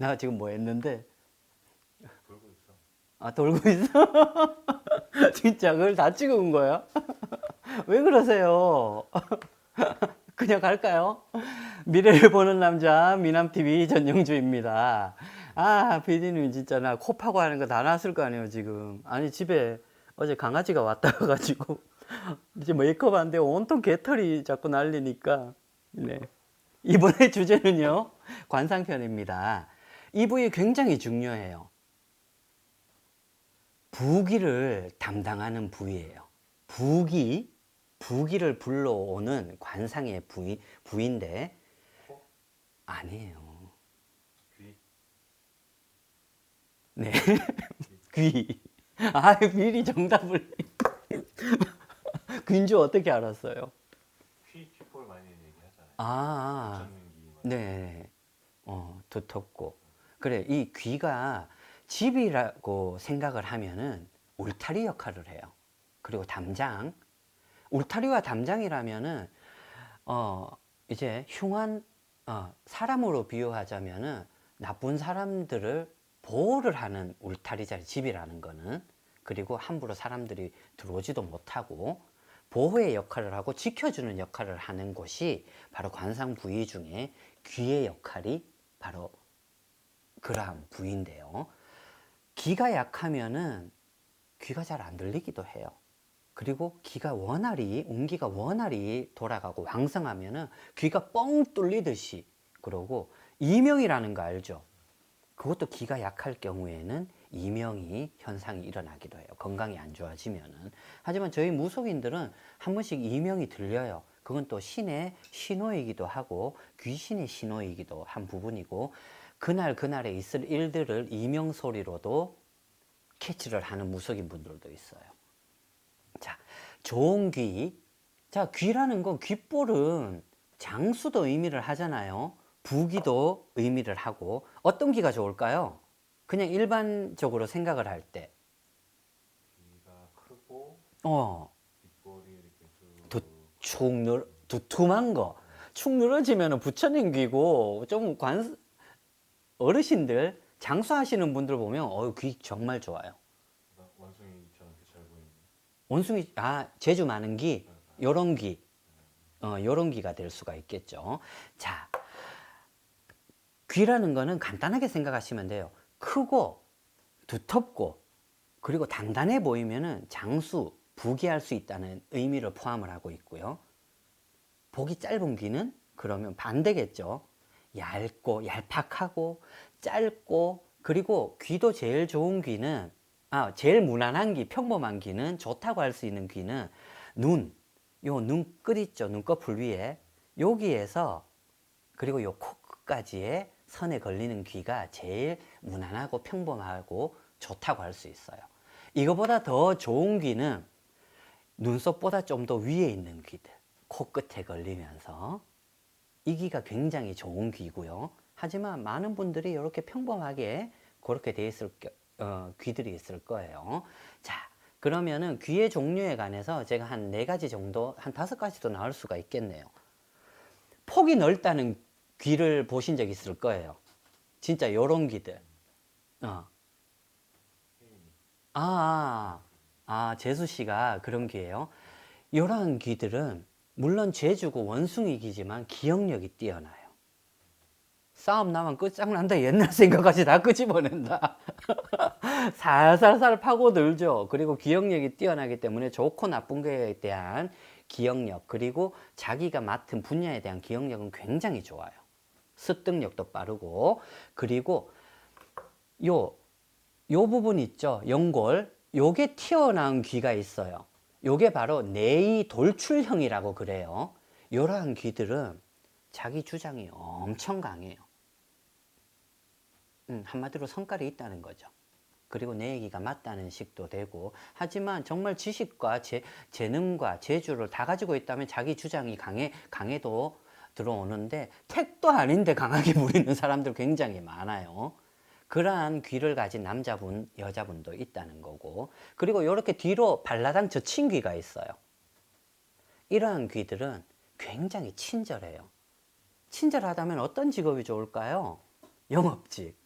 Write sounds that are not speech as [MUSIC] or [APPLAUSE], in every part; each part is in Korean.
나 지금 뭐 했는데 돌고 있어. 아 돌고 있어? [LAUGHS] 진짜 그걸 다 찍은 거야? [LAUGHS] 왜 그러세요? [LAUGHS] 그냥 갈까요? 미래를 보는 남자 미남TV 전영주입니다. 아 피디님 진짜 나 코 파고 하는 거 다 났을 거 아니에요 지금. 아니 집에 어제 강아지가 왔다 가가지고 이제 메이크업 안 되고 온통 개털이 자꾸 날리니까 네. 이번에 주제는요 관상편입니다. 이 부위 굉장히 중요해요. 부기를 담당하는 부위예요. 부기, 부기를 불러오는 관상의 부위, 부위인데 코? 아니에요. 귀? 네, [LAUGHS] 귀. 아, 미리 정답을. [LAUGHS] 귀인 줄 어떻게 알았어요? 귀, 귓볼 많이 얘기하잖아요. 아. 막. 네. 어, 두텁고. 그래, 이 귀가 집이라고 생각을 하면은 울타리 역할을 해요. 그리고 담장. 울타리와 담장이라면은, 어, 이제 흉한, 어, 사람으로 비유하자면은 나쁜 사람들을 보호를 하는 울타리 자리 집이라는 거는 그리고 함부로 사람들이 들어오지도 못하고 보호의 역할을 하고 지켜주는 역할을 하는 곳이 바로 관상 부위 중에 귀의 역할이 바로 그러한 부위인데요. 귀가 약하면은 귀가 잘 안 들리기도 해요. 그리고 귀가 원활히 온기가 원활히 돌아가고 왕성하면은 귀가 뻥 뚫리듯이 그러고 이명이라는 거 알죠? 그것도 귀가 약할 경우에는 이명이 현상이 일어나기도 해요. 건강이 안 좋아지면은. 하지만 저희 무속인들은 한 번씩 이명이 들려요. 그건 또 신의 신호이기도 하고 귀신의 신호이기도 한 부분이고 그날 그날에 있을 일들을 이명 소리로도 캐치를 하는 무속인 분들도 있어요. 자, 좋은 귀. 자, 귀라는 건 귓볼은 장수도 의미를 하잖아요. 부기도 의미를 하고 어떤 귀가 좋을까요? 그냥 일반적으로 생각을 할 때, 귀가 크고 어, 귓볼이 이렇게 쭉. 두- 축 늘, 두툼한 거. 축 늘어지면 부처님 귀고 좀 관, 어르신들, 장수하시는 분들 보면 어, 귀 정말 좋아요. 원숭이, 아, 재주 많은 귀, 요런 귀, 어, 요런 귀가 될 수가 있겠죠. 자, 귀라는 거는 간단하게 생각하시면 돼요. 크고, 두텁고, 그리고 단단해 보이면은 장수, 부귀할 수 있다는 의미를 포함을 하고 있고요. 보기 짧은 귀는 그러면 반대겠죠. 얇고, 얄팍하고, 짧고, 그리고 귀도 제일 좋은 귀는, 아, 제일 무난한 귀, 평범한 귀는 좋다고 할 수 있는 귀는 눈, 요 눈끝 있죠. 눈꺼풀 위에. 여기에서, 그리고 요 코끝까지의 선에 걸리는 귀가 제일 무난하고 평범하고 좋다고 할 수 있어요. 이거보다 더 좋은 귀는 눈썹보다 좀 더 위에 있는 귀들. 코끝에 걸리면서 이 귀가 굉장히 좋은 귀고요. 하지만 많은 분들이 이렇게 평범하게 그렇게 돼 있을 겨- 어, 귀들이 있을 거예요. 자, 그러면은 귀의 종류에 관해서 제가 한 네 가지 정도, 한 다섯 가지도 나올 수가 있겠네요. 폭이 넓다는 귀를 보신 적 있을 거예요. 진짜 요런 귀들. 어. 아, 아, 아, 재수 씨가 그런 귀예요. 이러한 귀들은 물론 제주고 원숭이 귀지만 기억력이 뛰어나요. 싸움 나면 끝장난다 옛날 생각까지 다 끄집어낸다. [LAUGHS] 살살살 파고들죠. 그리고 기억력이 뛰어나기 때문에 좋고 나쁜 거에 대한 기억력 그리고 자기가 맡은 분야에 대한 기억력은 굉장히 좋아요. 습득력도 빠르고 그리고 요 요 부분 있죠. 연골. 요게 튀어나온 귀가 있어요. 요게 바로 내의 돌출형이라고 그래요. 요러한 귀들은 자기 주장이 엄청 강해요. 음, 한마디로 성깔이 있다는 거죠. 그리고 내 얘기가 맞다는 식도 되고 하지만 정말 지식과 재, 재능과 재주를 다 가지고 있다면 자기 주장이 강해 강해도 들어오는데 택도 아닌데 강하게 [LAUGHS] 부리는 사람들 굉장히 많아요. 그러한 귀를 가진 남자분, 여자분도 있다는 거고 그리고 이렇게 뒤로 발라당 젖힌 귀가 있어요. 이러한 귀들은 굉장히 친절해요. 친절하다면 어떤 직업이 좋을까요? 영업직.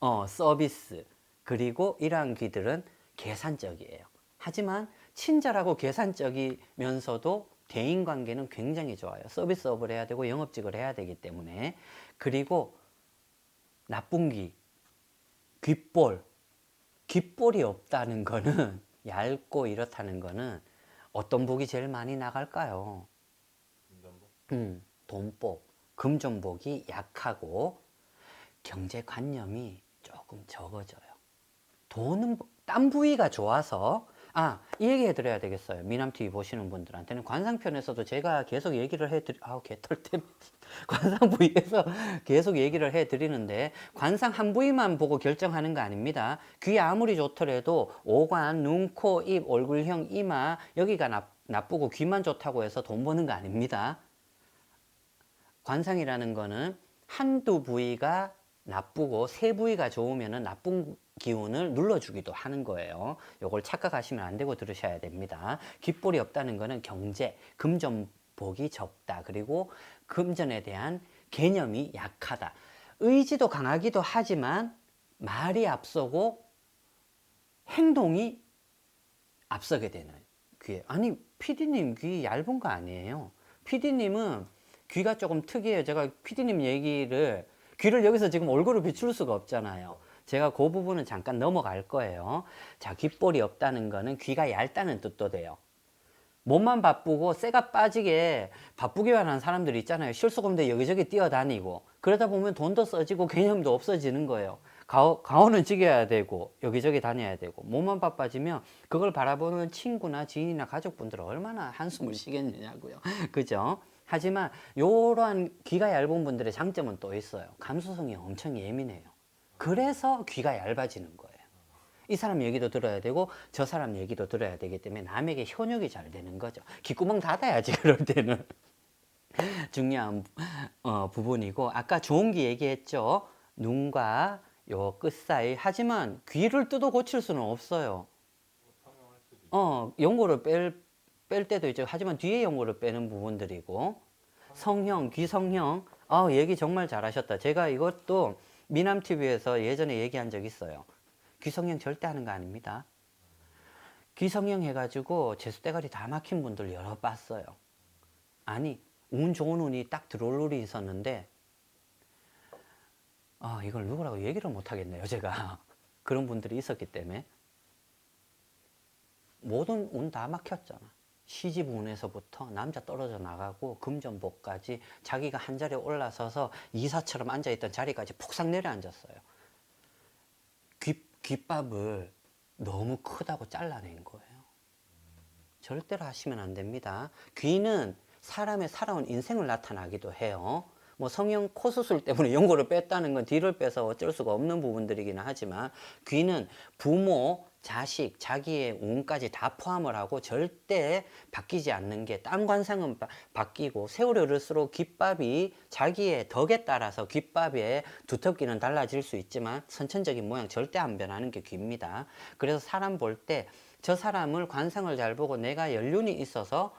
어, 서비스. 그리고 이러한 귀들은 계산적이에요. 하지만 친절하고 계산적이면서도 대인 관계는 굉장히 좋아요. 서비스업을 해야 되고 영업직을 해야 되기 때문에. 그리고 나쁜 귀, 귓볼. 귓볼이 없다는 거는 [LAUGHS] 얇고 이렇다는 거는 어떤 복이 제일 많이 나갈까요? 금전복 음, 돈복, 금전복이 약하고 경제관념이 조금 적어져요. 돈은 딴 부위가 좋아서 아, 이 얘기 해드려야 되겠어요. 미남TV 보시는 분들한테는 관상편에서도 제가 계속 얘기를 해드리, 아우, 개털 때문에. [LAUGHS] 관상 부위에서 계속 얘기를 해드리는데, 관상 한 부위만 보고 결정하는 거 아닙니다. 귀 아무리 좋더라도 오관, 눈, 코, 입, 얼굴형, 이마, 여기가 나, 나쁘고 귀만 좋다고 해서 돈 버는 거 아닙니다. 관상이라는 거는 한두 부위가 나쁘고 세 부위가 좋으면 나쁜 기운을 눌러주기도 하는 거예요. 요걸 착각하시면 안 되고 들으셔야 됩니다. 귓볼이 없다는 거는 경제, 금전복이 적다. 그리고 금전에 대한 개념이 약하다. 의지도 강하기도 하지만 말이 앞서고 행동이 앞서게 되는 귀에 아니 피디님 귀 얇은 거 아니에요 피디님은 귀가 조금 특이해요 제가 피디님 얘기를 귀를 여기서 지금 얼굴을 비출 수가 없잖아요 제가 그 부분은 잠깐 넘어갈 거예요 자 귓볼이 없다는 거는 귀가 얇다는 뜻도 돼요 몸만 바쁘고 쇠가 빠지게 바쁘기만 한 사람들 있잖아요. 실속없는데 여기저기 뛰어다니고 그러다 보면 돈도 써지고 개념도 없어지는 거예요. 가오, 가오는 지겨야 되고 여기저기 다녀야 되고 몸만 바빠지면 그걸 바라보는 친구나 지인이나 가족분들은 얼마나 한숨을 쉬겠느냐고요. [LAUGHS] 그죠? 하지만 요러한 귀가 얇은 분들의 장점은 또 있어요. 감수성이 엄청 예민해요. 그래서 귀가 얇아지는 거예요. 이 사람 얘기도 들어야 되고 저 사람 얘기도 들어야 되기 때문에 남에게 현혹이 잘 되는 거죠. 귓구멍 닫아야지 [LAUGHS] 그럴 때는 중요한 어, 부분이고 아까 좋은 귀 얘기했죠. 눈과 요 끝 사이 하지만 귀를 뜯어 고칠 수는 없어요. 어 연고를 뺄, 뺄 때도 있죠. 하지만 뒤에 연고를 빼는 부분들이고 성형, 귀성형. 아 얘기 정말 잘하셨다. 제가 이것도 미남 TV에서 예전에 얘기한 적 있어요. 귀성형 절대 하는 거 아닙니다. 귀성형 해가지고 재수대가리 다 막힌 분들 여러 봤어요. 아니 운 좋은 운이 딱 들어올 일이 있었는데 아 이걸 누구라고 얘기를 못 하겠네요. 제가 [LAUGHS] 그런 분들이 있었기 때문에 모든 운 다 막혔잖아. 시집 운에서부터 남자 떨어져 나가고 금전복까지 자기가 한 자리에 올라서서 이사처럼 앉아있던 자리까지 푹싹 내려앉았어요. 귀, 귓밥을 너무 크다고 잘라낸 거예요. 절대로 하시면 안 됩니다. 귀는 사람의 살아온 인생을 나타나기도 해요. 뭐 성형 코 수술 때문에 연고를 뺐다는 건 뒤를 빼서 어쩔 수가 없는 부분들이기는 하지만 귀는 부모, 자식, 자기의 운까지 다 포함을 하고 절대 바뀌지 않는 게 딴 관상은 바, 바뀌고 세월이 흐를수록 귓밥이 자기의 덕에 따라서 귓밥의 두텁기는 달라질 수 있지만 선천적인 모양 절대 안 변하는 게 귀입니다. 그래서 사람 볼 때 저 사람을 관상을 잘 보고 내가 연륜이 있어서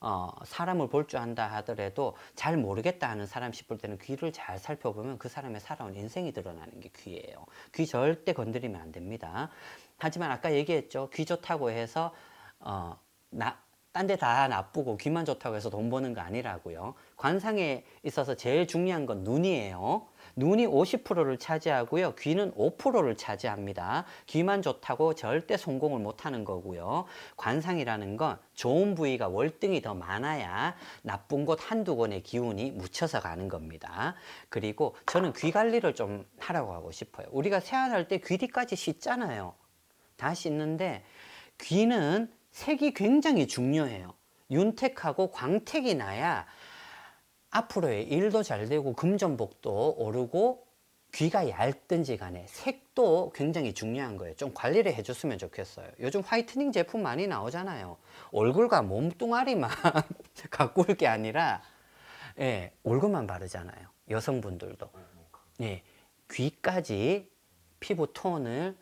어, 사람을 볼 줄 안다 하더라도 잘 모르겠다 하는 사람 싶을 때는 귀를 잘 살펴보면 그 사람의 살아온 인생이 드러나는 게 귀예요. 귀 절대 건드리면 안 됩니다. 하지만 아까 얘기했죠. 귀 좋다고 해서 어, 나, 딴 데 다 나쁘고 귀만 좋다고 해서 돈 버는 거 아니라고요. 관상에 있어서 제일 중요한 건 눈이에요. 눈이 50%를 차지하고요. 귀는 5%를 차지합니다. 귀만 좋다고 절대 성공을 못 하는 거고요. 관상이라는 건 좋은 부위가 월등히 더 많아야 나쁜 곳 한두 곳의 기운이 묻혀서 가는 겁니다. 그리고 저는 귀 관리를 좀 하라고 하고 싶어요. 우리가 세안할 때 귀 뒤까지 씻잖아요. 다 씻는데 귀는 색이 굉장히 중요해요. 윤택하고 광택이 나야 앞으로의 일도 잘 되고 금전복도 오르고 귀가 얇든지 간에 색도 굉장히 중요한 거예요. 좀 관리를 해줬으면 좋겠어요. 요즘 화이트닝 제품 많이 나오잖아요. 얼굴과 몸뚱아리만 [LAUGHS] 올게 아니라 예, 얼굴만 바르잖아요. 여성분들도. 예, 귀까지 피부 톤을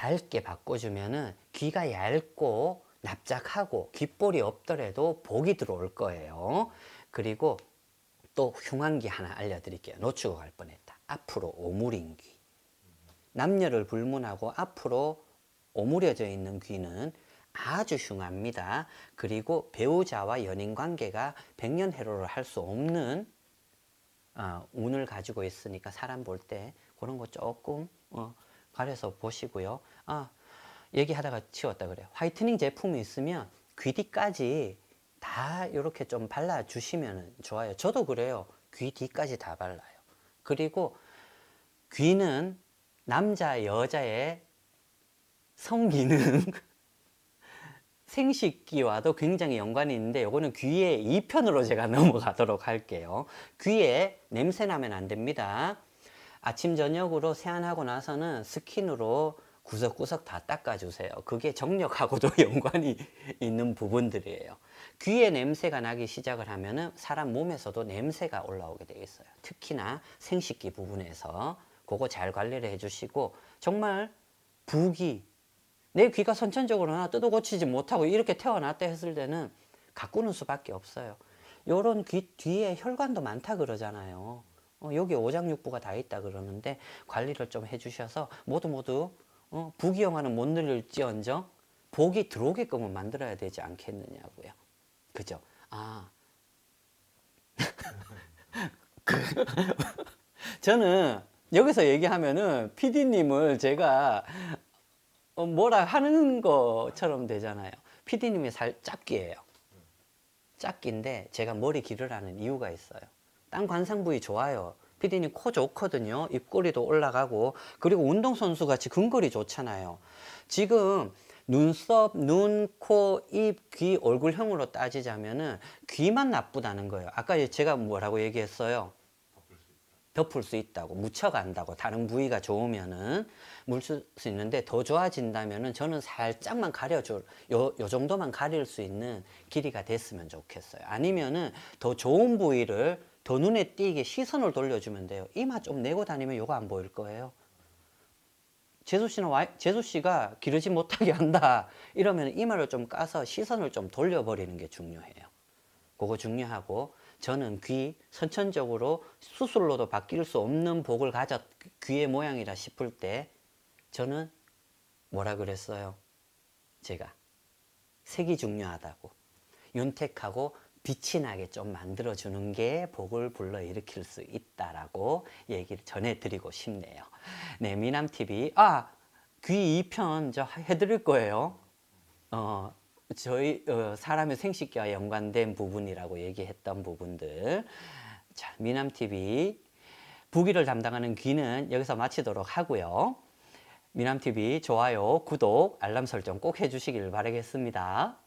밝게 바꿔주면은 귀가 얇고 납작하고 귓볼이 없더라도 복이 들어올 거예요. 그리고 또 흉한 귀 하나 알려드릴게요. 놓치고 갈 뻔했다. 앞으로 오물인 귀. 남녀를 불문하고 앞으로 오므려져 있는 귀는 아주 흉합니다. 그리고 배우자와 연인 관계가 백년해로를 할 수 없는 어, 운을 가지고 있으니까 사람 볼 때 그런 거 조금 어, 가려서 보시고요. 아 얘기하다가 치웠다 그래요. 화이트닝 제품이 있으면 귀 뒤까지 다 이렇게 좀 발라 주시면 좋아요. 저도 그래요. 귀 뒤까지 다 발라요. 그리고 귀는 남자 여자의 성기는 [LAUGHS] 생식기와도 굉장히 연관이 있는데 요거는 귀의 2편으로 제가 [LAUGHS] 넘어가도록 할게요. 귀에 냄새 나면 안 됩니다. 아침 저녁으로 세안하고 나서는 스킨으로 구석구석 다 닦아주세요. 그게 정력하고도 [LAUGHS] 연관이 있는 부분들이에요. 귀에 냄새가 나기 시작을 하면은 사람 몸에서도 냄새가 올라오게 되어 있어요. 특히나 생식기 부분에서 그거 잘 관리를 해주시고 정말 부기 내 귀가 선천적으로 나 뜯어 고치지 못하고 이렇게 태어났다 했을 때는 가꾸는 수밖에 없어요. 요런 귀 뒤에 혈관도 많다 그러잖아요. 어, 여기 오장육부가 다 있다 그러는데 관리를 좀 해주셔서 모두 모두 어, 부기영화는 못 늘릴지언정 복이 들어오게끔은 만들어야 되지 않겠느냐고요. 그죠? 아. [LAUGHS] 그- 저는 여기서 얘기하면은 PD님을 제가 어, 뭐라 하는 것처럼 되잖아요. PD님이 살 짝귀예요. 짝귀인데 제가 머리 기르라는 이유가 있어요. 딴 관상 부위 좋아요. PD님 코 좋거든요. 입꼬리도 올라가고 그리고 운동선수 같이 근거리 좋잖아요. 지금 눈썹, 눈, 코, 입, 귀, 얼굴형으로 따지자면은 귀만 나쁘다는 거예요. 아까 제가 뭐라고 얘기했어요? 덮을 수 있다고 묻혀간다고 다른 부위가 좋으면은 물수 있는데 더 좋아진다면은 저는 살짝만 가려줄 요, 요 정도만 가릴 수 있는 길이가 됐으면 좋겠어요 아니면은 더 좋은 부위를 더 눈에 띄게 시선을 돌려주면 돼요. 이마 좀 내고 다니면 요거 안 보일 거예요. 재수 씨는 와, 재수 씨가 기르지 못하게 한다. 이러면 이마를 좀 까서 시선을 좀 돌려버리는 게 중요해요. 그거 중요하고 저는 귀 선천적으로 수술로도 바뀔 수 없는 복을 가졌 귀의 모양이라 싶을 때 저는 뭐라 그랬어요? 제가 색이 중요하다고. 윤택하고 빛이 나게 좀 만들어 주는 게 복을 불러 일으킬 수 있다라고 얘기를 전해 드리고 싶네요. 네, 미남 TV 아 귀 2편 저 해 드릴 거예요. 어, 저희 어, 사람의 생식기와 연관된 부분이라고 얘기했던 부분들. 자, 미남 TV 부기를 담당하는 귀는 여기서 마치도록 하고요. 미남 TV 좋아요, 구독, 알람 설정 꼭 해주시길 바라겠습니다.